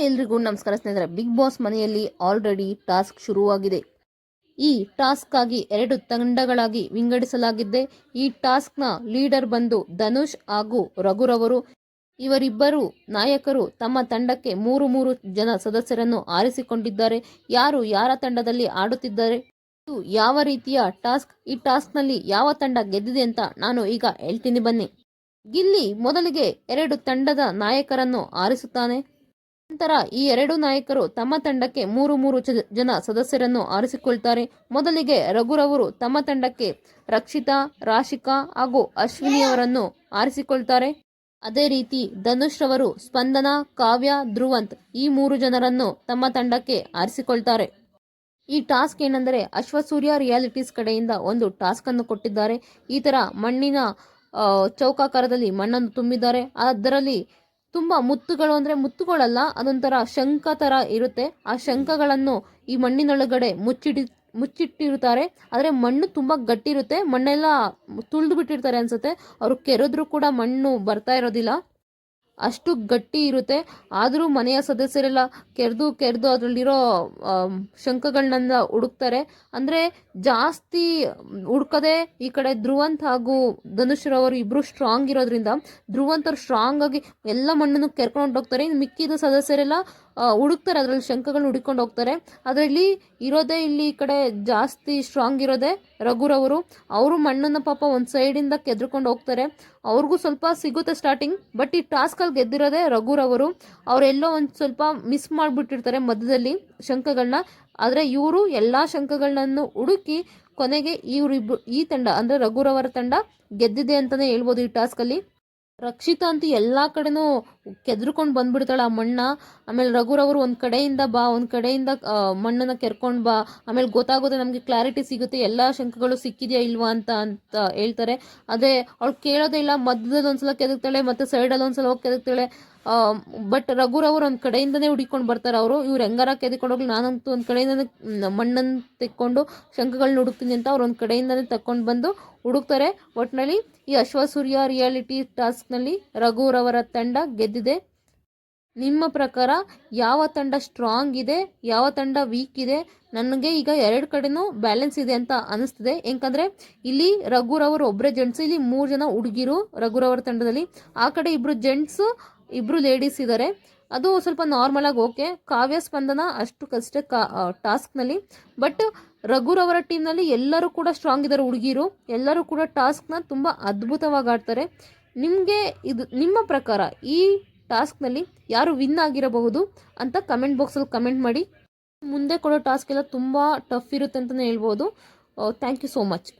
ಎಲ್ರಿಗೂ ನಮಸ್ಕಾರ ಸ್ನೇಹಿತರೆ ಬಿಗ್ ಬಾಸ್ ಮನೆಯಲ್ಲಿ ಆಲ್ರೆಡಿ ಟಾಸ್ಕ್ ಶುರುವಾಗಿದೆ. ಈ ಟಾಸ್ಕ್ ಆಗಿ ಎರಡು ತಂಡಗಳಾಗಿ ವಿಂಗಡಿಸಲಾಗಿದ್ದೆ ಈ ಟಾಸ್ಕ್ನ ಲೀಡರ್ ಬಂದು ಧನುಷ್ ಹಾಗೂ ರಘುರವರು ಇವರಿಬ್ಬರು ನಾಯಕರು ತಮ್ಮ ತಂಡಕ್ಕೆ ಮೂರು ಮೂರು ಜನ ಸದಸ್ಯರನ್ನು ಆರಿಸಿಕೊಂಡಿದ್ದಾರೆ. ಯಾರು ಯಾರ ತಂಡದಲ್ಲಿ ಆಡುತ್ತಿದ್ದಾರೆ, ಇದು ಯಾವ ರೀತಿಯ ಟಾಸ್ಕ್ ಈ ಟಾಸ್ಕ್ನಲ್ಲಿ ಯಾವ ತಂಡ ಗೆದ್ದಿದೆ ಅಂತ ನಾನು ಈಗ ಹೇಳ್ತೀನಿ ಬನ್ನಿ. ಗಿಲ್ಲಿ ಮೊದಲಿಗೆ ಎರಡು ತಂಡದ ನಾಯಕರನ್ನು ಆರಿಸುತ್ತಾನೆ. ನಂತರ ಈ ಎರಡು ನಾಯಕರು ತಮ್ಮ ತಂಡಕ್ಕೆ ಮೂರು ಮೂರು ಜನ ಸದಸ್ಯರನ್ನು ಆರಿಸಿಕೊಳ್ತಾರೆ. ಮೊದಲಿಗೆ ರಘುರವರು ತಮ್ಮ ತಂಡಕ್ಕೆ ರಕ್ಷಿತಾ, ರಾಶಿಕಾ ಹಾಗೂ ಅಶ್ವಿನಿ ಅವರನ್ನು ಆರಿಸಿಕೊಳ್ತಾರೆ. ಅದೇ ರೀತಿ ಧನುಷ್ ರವರು ಸ್ಪಂದನ, ಕಾವ್ಯ, ಧ್ರುವಂತ್ ಈ ಮೂರು ಜನರನ್ನು ತಮ್ಮ ತಂಡಕ್ಕೆ ಆರಿಸಿಕೊಳ್ತಾರೆ. ಈ ಟಾಸ್ಕ್ ಏನೆಂದರೆ ಅಶ್ವಸೂರ್ಯ ರಿಯಾಲಿಟೀಸ್ ಕಡೆಯಿಂದ ಒಂದು ಟಾಸ್ಕ್ ಅನ್ನು ಕೊಟ್ಟಿದ್ದಾರೆ. ಈ ತರ ಮಣ್ಣಿನ ಚೌಕಾಕಾರದಲ್ಲಿ ಮಣ್ಣನ್ನು ತುಂಬಿದ್ದಾರೆ. ಅದರಲ್ಲಿ ತುಂಬ ಮುತ್ತುಗಳು ಅಂದರೆ ಮುತ್ತುಗಳಲ್ಲ, ಅದೊಂಥರ ಶಂಖ ಥರ ಇರುತ್ತೆ. ಆ ಶಂಖಗಳನ್ನು ಈ ಮಣ್ಣಿನೊಳಗಡೆ ಮುಚ್ಚಿಡಿ ಮುಚ್ಚಿಟ್ಟಿರ್ತಾರೆ ಆದರೆ ಮಣ್ಣು ತುಂಬ ಗಟ್ಟಿ ಇರುತ್ತೆ ಮಣ್ಣೆಲ್ಲ ತುಳಿದು ಬಿಟ್ಟಿರ್ತಾರೆ ಅನ್ಸುತ್ತೆ. ಅವರು ಕೆರೆದ್ರೂ ಕೂಡ ಮಣ್ಣು ಬರ್ತಾ ಇರೋದಿಲ್ಲ. ಅಷ್ಟು ಗಟ್ಟಿ ಇರುತ್ತೆ. ಆದರೂ ಮನೆಯ ಸದಸ್ಯರೆಲ್ಲ ಕೆರೆದು ಕೆರೆದು ಅದರಲ್ಲಿರೋ ಶಂಕಗಳನ್ನ ಹುಡುಕ್ತಾರೆ. ಅಂದರೆ ಜಾಸ್ತಿ ಹುಡ್ಕದೆ ಈ ಕಡೆ ಧ್ರುವಂತ್ ಹಾಗೂ ಧನುಷ್ರವರು ಇಬ್ಬರು ಸ್ಟ್ರಾಂಗ್ ಇರೋದ್ರಿಂದ ಧ್ರುವಂತರು ಅವ್ರು ಸ್ಟ್ರಾಂಗ್ ಆಗಿ ಎಲ್ಲ ಮಣ್ಣನ್ನು ಕೆರ್ಕೊಂಡು ಹೋಗ್ತಾರೆ. ಇನ್ನು ಮಿಕ್ಕಿದ ಸದಸ್ಯರೆಲ್ಲ ಹುಡುಕ್ತಾರೆ. ಅದರಲ್ಲಿ ಶಂಖಗಳನ್ನ ಹುಡುಕೊಂಡು ಹೋಗ್ತಾರೆ. ಅದರಲ್ಲಿ ಇರೋದೇ ಇಲ್ಲಿ ಈ ಕಡೆ ಜಾಸ್ತಿ ಸ್ಟ್ರಾಂಗ್ ಇರೋದೇ ರಘುರವರು ಅವರು ಮಣ್ಣನ್ನು ಪಾಪ ಒಂದು ಸೈಡಿಂದ ಕೆದ್ರಕೊಂಡು ಹೋಗ್ತಾರೆ. ಅವ್ರಿಗೂ ಸ್ವಲ್ಪ ಸಿಗುತ್ತೆ ಸ್ಟಾರ್ಟಿಂಗ್ ಬಟ್ ಈ ಟಾಸ್ಕಲ್ಲಿ ಗೆದ್ದಿರೋದೇ ರಘುರವರು ಅವರೆಲ್ಲೋ ಒಂದು ಸ್ವಲ್ಪ ಮಿಸ್ ಮಾಡಿಬಿಟ್ಟಿರ್ತಾರೆ ಮಧ್ಯದಲ್ಲಿ ಶಂಖಗಳನ್ನ ಆದರೆ ಇವರು ಎಲ್ಲ ಶಂಖಗಳನ್ನೂ ಹುಡುಕಿ ಕೊನೆಗೆ ಇವರಿಬ್ಬರು ಈ ತಂಡ, ಅಂದರೆ ರಘುರವರ ತಂಡ ಗೆದ್ದಿದೆ ಅಂತಲೇ ಹೇಳ್ಬೋದು ಈ ಟಾಸ್ಕಲ್ಲಿ ರಕ್ಷಿತಾ ಅಂತ ಎಲ್ಲ ಕಡೆನೂ ಕೆದ್ರುಕೊಂಡು ಬಂದ್ಬಿಡ್ತಾಳೆ ಆ ಮಣ್ಣ. ಆಮೇಲೆ ರಘುರವರು ಒಂದು ಕಡೆಯಿಂದ ಬಾ, ಒಂದು ಕಡೆಯಿಂದ ಮಣ್ಣನ್ನು ಮಣ್ಣನ್ನ ಕೆರ್ಕೊಂಡು ಬಾ. ಆಮೇಲೆ ಗೊತ್ತಾಗುತ್ತೆ ನಮಗೆ ಕ್ಲಾರಿಟಿ ಸಿಗುತ್ತೆ, ಎಲ್ಲ ಶಂಕಗಳು ಸಿಕ್ಕಿದೆಯಾ ಇಲ್ವಾ ಅಂತ ಅಂತ ಹೇಳ್ತಾರೆ. ಅದೇ ಅವಳು ಕೇಳೋದೇ ಇಲ್ಲ ಮಧ್ಯದಲ್ಲಿ ಒಂದ್ಸಲ ಕೆದಕ್ತಾಳೆ, ಮತ್ತೆ ಸೈಡಲ್ಲಿ ಒಂದ್ಸಲ ಹೋಗಿ ಕೆದಕ್ತಾಳೆ. ಬಟ್ ರಘುರವರು ಒಂದು ಕಡೆಯಿಂದನೇ ಹುಡಿಕೊಂಡು ಬರ್ತಾರೆ ಅವರು. ಇವ್ರು ಹೆಂಗಾರ ಕೆದಿಕೊಂಡು ಹೋಗ್ಲಿ, ನಾನಂತೂ ಒಂದು ಕಡೆಯಿಂದನೇ ಮಣ್ಣನ್ನು ತೆಕ್ಕೊಂಡು ಶಂಖಗಳನ್ನ ಹುಡುಕ್ತೀನಿ ಅಂತ ಅವ್ರು ಒಂದು ಕಡೆಯಿಂದನೇ ತಕ್ಕೊಂಡು ಬಂದು ಹುಡುಕ್ತಾರೆ. ಒಟ್ಟಿನಲ್ಲಿ ಈ ಅಶ್ವಸೂರ್ಯ ರಿಯಾಲಿಟಿ ಟಾಸ್ಕ್ನಲ್ಲಿ ರಘುರವರ ತಂಡ ಗೆದ್ದಿದೆ. ನಿಮ್ಮ ಪ್ರಕಾರ ಯಾವ ತಂಡ ಸ್ಟ್ರಾಂಗ್ ಇದೆ, ಯಾವ ತಂಡ ವೀಕ್ ಇದೆ? ನನಗೆ ಈಗ ಎರಡು ಕಡೆನೂ ಬ್ಯಾಲೆನ್ಸ್ ಇದೆ ಅಂತ ಅನಿಸ್ತಿದೆ. ಯಾಕಂದರೆ ಇಲ್ಲಿ ರಘುರವರು ಒಬ್ಬರೇ ಜೆಂಟ್ಸ್, ಇಲ್ಲಿ ಮೂರು ಜನ ಹುಡುಗಿರು ರಘುರವರ ತಂಡದಲ್ಲಿ. ಆ ಕಡೆ ಇಬ್ಬರು ಜೆಂಟ್ಸು ಇಬ್ಬರು ಲೇಡೀಸ್ ಇದ್ದಾರೆ ಅದು ಸ್ವಲ್ಪ ನಾರ್ಮಲಾಗಿ ಓಕೆ ಕಾವ್ಯ ಸ್ಪಂದನ ಅಷ್ಟು ಕಷ್ಟ ಕಾ ಟಾಸ್ಕ್ನಲ್ಲಿ ಬಟ್ ರಘುರವರ ಟೀಮ್ನಲ್ಲಿ ಎಲ್ಲರೂ ಕೂಡ ಸ್ಟ್ರಾಂಗ್ ಇದ್ದಾರೆ ಹುಡುಗಿರು. ಎಲ್ಲರೂ ಕೂಡ ಟಾಸ್ಕ್ನ ತುಂಬ ಅದ್ಭುತವಾಗಿ ಆಡ್ತಾರೆ. ನಿಮಗೆ ಇದು, ನಿಮ್ಮ ಪ್ರಕಾರ ಈ ಟಾಸ್ಕ್ನಲ್ಲಿ ಯಾರು ವಿನ್ ಆಗಿರಬಹುದು ಅಂತ ಕಮೆಂಟ್ ಬಾಕ್ಸಲ್ಲಿ ಕಮೆಂಟ್ ಮಾಡಿ. ಮುಂದೆ ಕೊಡೋ ಟಾಸ್ಕ್ ಎಲ್ಲ ತುಂಬ ಟಫ್ ಇರುತ್ತೆ ಅಂತಲೇ ಹೇಳ್ಬೋದು. Thank you so much